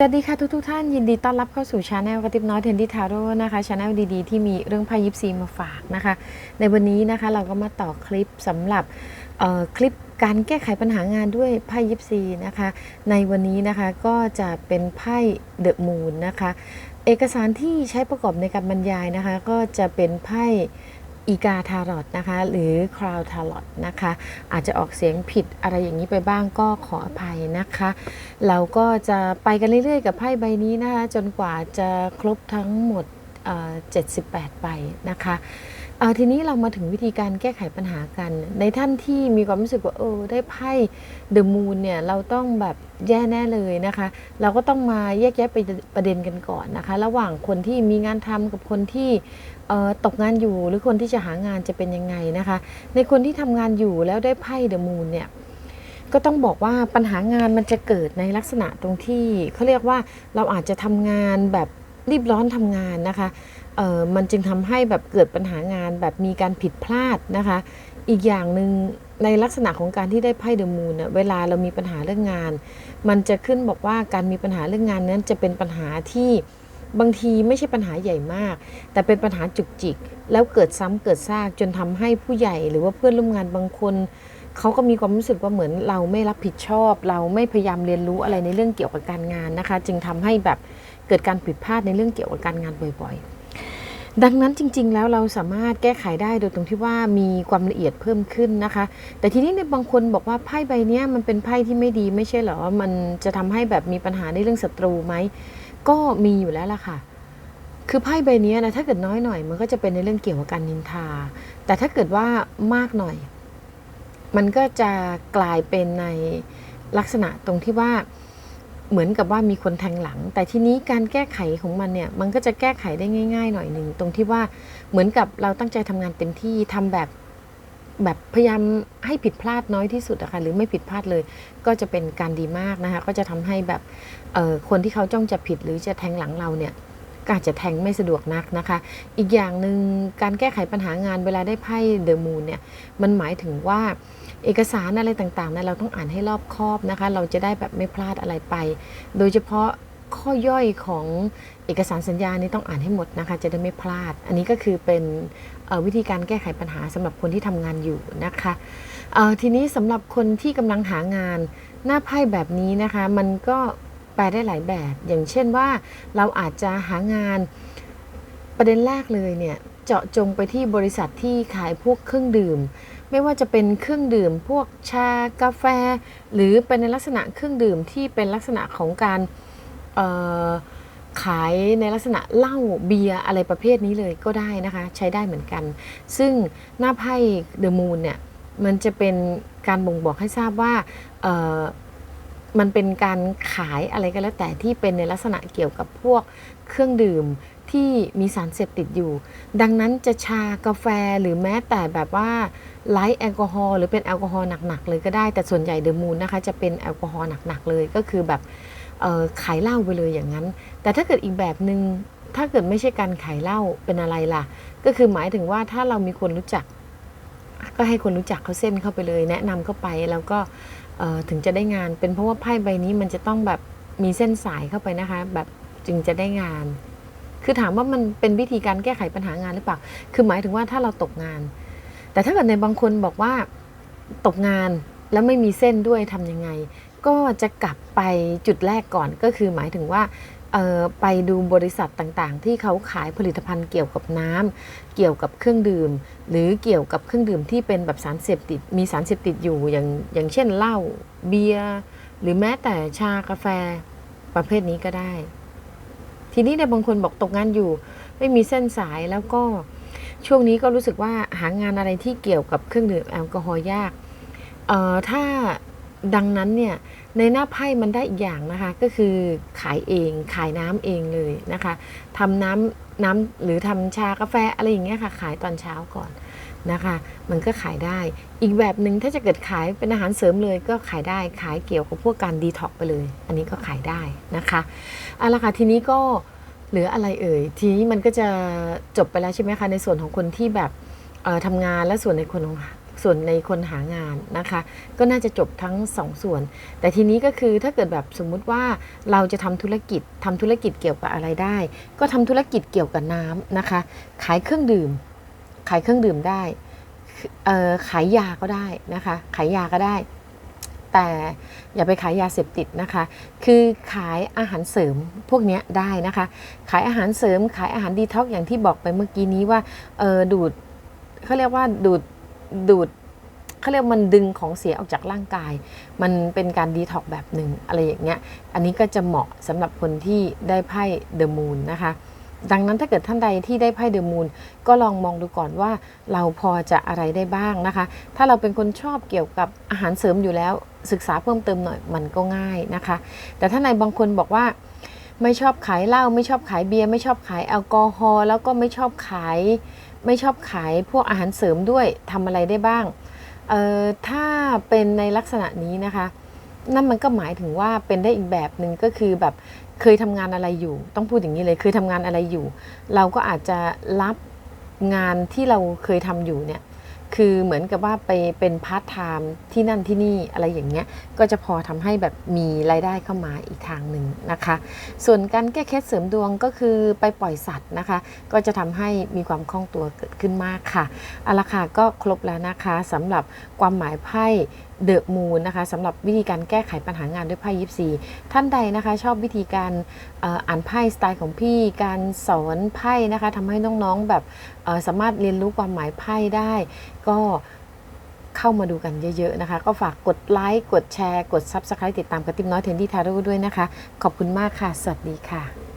สวัสดีค่ะทุกทท่านยินดีต้อนรับเข้าสู่ชาแนลกระติบน้อยเทนดี้ทาโร่นะคะชาแนลดีๆ ที่มีเรื่องไพ่ยิปซีมาฝากนะคะ ในวันนี้นะคะเราก็มาต่อคลิปสำหรับคลิปการแก้ไขปัญหางานด้วยไพ่ยิปซีนะคะ ในวันนี้นะคะก็จะเป็นไพ่เดอะมูนนะคะ เอกสารที่ใช้ประกอบในการบรรยายนะคะ ก็จะเป็นไพ่ อีกาทารอตนะคะ หรือคราวทารอตนะคะ อาจจะออกเสียงผิดอะไรอย่างนี้ไปบ้างก็ขออภัยนะคะ เราก็จะไปกันเรื่อยๆ กับไพ่ใบนี้นะคะ จนกว่าจะครบทั้งหมดเอ่อ78ใบนะคะ เอ่อทีนี้เรามาถึงวิธีการแก้ไขปัญหากัน ในท่านที่มีความรู้สึกว่าเออได้ไพ่เดอะมูนเนี่ยเราต้องแบบแย่แน่เลยนะคะ เราก็ต้องมาแยกแยะไปประเด็นกันก่อนนะคะ ระหว่างคนที่มีงานทำกับคนที่เออตกงานอยู่หรือคนที่จะหางานจะเป็นยังไงนะคะ ในคนที่ทำงานอยู่แล้วได้ไพ่เดอะมูนเนี่ยก็ต้องบอกว่าปัญหางานมันจะเกิดในลักษณะตรงที่เขาเรียกว่าเราอาจจะทำงานแบบรีบร้อนทำงานนะคะ มันจึงทำให้แบบเกิดปัญหางานแบบมีการผิดพลาดนะคะ อีกอย่างหนึ่งในลักษณะของการที่ได้ไพ่เดอะมูนเน่ยเวลาเรามีปัญหาเรื่องงาน มันจะขึ้นบอกว่าการมีปัญหาเรื่องงานนั้นจะเป็นปัญหาที่บางทีไม่ใช่ปัญหาใหญ่มาก แต่เป็นปัญหาจุกจิก แล้วเกิดซ้ำเกิดซากจนทำให้ผู้ใหญ่หรือว่าเพื่อนร่วมงานบางคนเขาก็มีความรู้สึกว่าเหมือนเราไม่รับผิดชอบ เราไม่พยายามเรียนรู้อะไรในเรื่องเกี่ยวกับการงานนะคะ จึงทำให้แบบเกิดการผิดพลาดในเรื่องเกี่ยวกับการงานบ่อยๆ ดังนั้นจริง ๆ แล้วเราสามารถแก้ไขได้โดยตรงที่ว่ามีความละเอียดเพิ่มขึ้นนะคะ แต่ทีนี้ในบางคนบอกว่าไพ่ใบนี้มันเป็นไพ่ที่ไม่ดีไม่ใช่เหรอ มันจะทำให้แบบมีปัญหาในเรื่องศัตรูไหม ก็มีอยู่แล้วล่ะค่ะ คือไพ่ใบนี้นะถ้าเกิดน้อยหน่อย มันก็จะเป็นในเรื่องเกี่ยวกับการนินทา แต่ถ้าเกิดว่ามากหน่อย มันก็จะกลายเป็นในลักษณะตรงที่ว่า เหมือนกับว่ามีคนแทงหลัง แต่ทีนี้การแก้ไขของมันเนี่ย มันก็จะแก้ไขได้ง่าย ๆ หน่อยหนึ่งตรงที่ว่าเหมือนกับเราตั้งใจทำงานเต็มที่ทำแบบแบบพยายามให้ผิดพลาดน้อยที่สุดอะค่ะหรือไม่ผิดพลาดเลย ก็จะเป็นการดีมากนะคะก็จะทำให้แบบเออคนที่เขาจ้องจะผิดหรือจะแทงหลังเราเนี่ย ก็อาจจะแทงไม่สะดวกนักนะคะ อีกอย่างหนึ่งการแก้ไขปัญหางานเวลาได้ไพ่เดอะมูนเนี่ยมันหมายถึงว่าเอกสารอะไรต่างๆนี่ยเราต้องอ่านให้รอบคอบนะคะ เราจะได้แบบไม่พลาดอะไรไป โดยเฉพาะข้อย่อยของเอกสารสัญญานี่ต้องอ่านให้หมดนะคะ จะได้ไม่พลาด อันนี้ก็คือเป็นวิธีการแก้ไขปัญหาสำหรับคนที่ทำงานอยู่นะคะทีนี้สำหรับคนที่กำลังหางานหน้าไพ่แบบนี้นะคะ มันก็ ปลได้หลายแบบ อย่างเช่นว่าเราอาจจะหางานประเด็นแรกเลยเนี่ยเจาะจงไปที่บริษัทที่ขายพวกเครื่องดื่ม ไม่ว่าจะเป็นเครื่องดื่ม พวกชากาแฟ หรือเป็นในลักษณะเครื่องดื่มที่เป็นลักษณะของการขายในลักษณะเหล้าเบียร์อะไรประเภทนี้เลยก็ได้นะคะใช้ได้เหมือนกัน ซึ่งหน้าไพ่เดอะมูนเนี่ยมันจะเป็นการบ่งบอกให้ทราบว่า มันเป็นการขายอะไรก็แล้วแต่ที่เป็นในลักษณะเกี่ยวกับพวกเครื่องดื่มที่มีสารเสพติดอยู่ ดังนั้นจะชากาแฟหรือแม้แต่แบบว่าไลท์แอลกอฮอล์หรือเป็นแอลกอฮอล์หนักๆเลยก็ได้แต่ส่วนใหญ่เดอะมูนนะคะจะเป็นแอลกอฮอล์หนักๆเลยก็คือแบบขายเหล้าไปเลยอย่างนั้น แต่ถ้าเกิดอีกแบบหนึง่งถ้าเกิดไม่ใช่การขายเหล้าเป็นอะไรล่ะ ก็คือหมายถึงว่าถ้าเรามีคนรู้จัก ก็ให้คนรู้จักเขาเส้นเข้าไปเลย แนะนำเข้าไปแล้วก็ ถึงจะได้งาน เป็นเพราะว่าไพ่ใบนี้มันจะต้องแบบมีเส้นสายเข้าไปนะคะ แบบจึงจะได้งาน คือถามว่ามันเป็นวิธีการแก้ไขปัญหางานหรือเปล่า คือหมายถึงว่าถ้าเราตกงาน แต่ถ้าเกิดในบางคนบอกว่าตกงานแล้วไม่มีเส้นด้วยทำยังไง ก็จะกลับไปจุดแรกก่อนก็คือหมายถึงว่า ไปดูบริษัทต่างๆ ที่เขาขายผลิตภัณฑ์เกี่ยวกับน้ำเกี่ยวกับเครื่องดื่ม หรือเกี่ยวกับเครื่องดื่มที่เป็นแบบสารเสพติดมีสารเสพติดอยู่อย่างอย่างเช่นเหล้าเบียร์หรือแม้แต่ชากาแฟประเภทนี้ก็ได้ ทีนี้ในยบางคนบอกตกงานอยู่ ไม่มีเส้นสายแล้วก็ช่วงนี้ก็รู้สึกว่าหางานอะไรที่เกี่ยวกับเครื่องดื่มแอลกอฮอล์ยาก เอ่อถ้า ดังนั้นเนี่ยในหน้าไพ่มันได้อีกอย่างนะคะ ก็คือขายเองขายน้ำเองเลยนะคะทำน้ำน้ำหรือทำชากาแฟอะไรอย่างเงี้ยค่ะ ขายตอนเช้าก่อนนะคะ มันก็ขายได้ อีกแบบหนึ่งถ้าจะเกิดขายเป็นอาหารเสริมเลยก็ขายได้ขายเกี่ยวกับพวกการดีท็อกไปเลย อันนี้ก็ขายได้นะคะเอาละค่ะทีนี้ก็เหลืออะไรเอ่ย ทีนี้มันก็จะจบไปแล้วใช่ไหมคะ ในส่วนของคนที่แบบทำงานและส่วนในคนของ ส่วนในคนหางานนะคะ ก็น่าจะจบทั้งสองส่วน แต่ทีนี้ก็คือถ้าเกิดแบบสมมุติว่าเราจะทำธุรกิจทำธุรกิจเกี่ยวกับอะไรได้ ก็ทำธุรกิจเกี่ยวกับน้ำนะคะ ขายเครื่องดื่ม ขายเครื่องดื่มได้เอ่อขายยาก็ได้นะคะ ขายยาก็ได้ แต่อย่าไปขายยาเสพติดนะคะ คือขายอาหารเสริมพวกนี้ได้นะคะ ขายอาหารเสริม ขายอาหารดีท็อกซ์อย่างที่บอกไปเมื่อกี้นี้ว่าออดูดเขาเรียกว่าดูด ดูดเขาเรียกมันดึงของเสียออกจากร่างกาย มันเป็นการดีท็อกแบบหนึ่งอะไรอย่างเงี้ย อันนี้ก็จะเหมาะสำหรับคนที่ได้ไพ่เดอะมูนนะคะ ดังนั้นถ้าเกิดท่านใดที่ได้ไพ่เดอะมูนก็ลองมองดูก่อนว่าเราพอจะอะไรได้บ้างนะคะ ถ้าเราเป็นคนชอบเกี่ยวกับอาหารเสริมอยู่แล้ว ศึกษาเพิ่มเติมหน่อยมันก็ง่ายนะคะ แต่ถ้าในบางคนบอกว่าไม่ชอบขายเหล้าไม่ชอบขายเบียร์ไม่ชอบขายแอลกอฮอล์แล้วก็ไม่ชอบขาย ไม่ชอบขายพวกอาหารเสริมด้วยทำอะไรได้บ้างเอ่อถ้าเป็นในลักษณะนี้นะคะ นั่นมันก็หมายถึงว่าเป็นได้อีกแบบหนึ่งก็คือแบบเคยทำงานอะไรอยู่ ต้องพูดอย่างนี้เลยเคยทำงานอะไรอยู่ เราก็อาจจะรับงานที่เราเคยทำอยู่เนี่ย คือเหมือนกับว่าไปเป็นพาร์ทไทม์ที่นั่นที่นี่อะไรอย่างเงี้ย ก็จะพอทำให้แบบมีรายได้เข้ามาอีกทางหนึ่งนะคะ ส่วนการแก้เคล็ดเสริมดวงก็คือไปปล่อยสัตว์นะคะ ก็จะทำให้มีความคล่องตัวเกิดขึ้นมากค่ะอาราคาก็ครบแล้วนะคะสำหรับความหมายไพ่ เดอะมูนนะคะสำหรับวิธีการแก้ไขปัญหางานด้วยไพ่ยิปซีท่านใดนะคะชอบวิธีการอ่ออ่านไพ่สไตล์ของพี่การสอนไพ่นะคะทำให้น้องๆแบบสามารถเรียนรู้ความหมายไพ่ได้ ก็เข้ามาดูกันเยอะ ๆ นะคะ ก็ฝากกดไลค์กดแชร์ กด Subscribe ติดตามกระติบน้อยเทนดี้ทาโร่ด้วยนะคะ ขอบคุณมากค่ะ สวัสดีค่ะ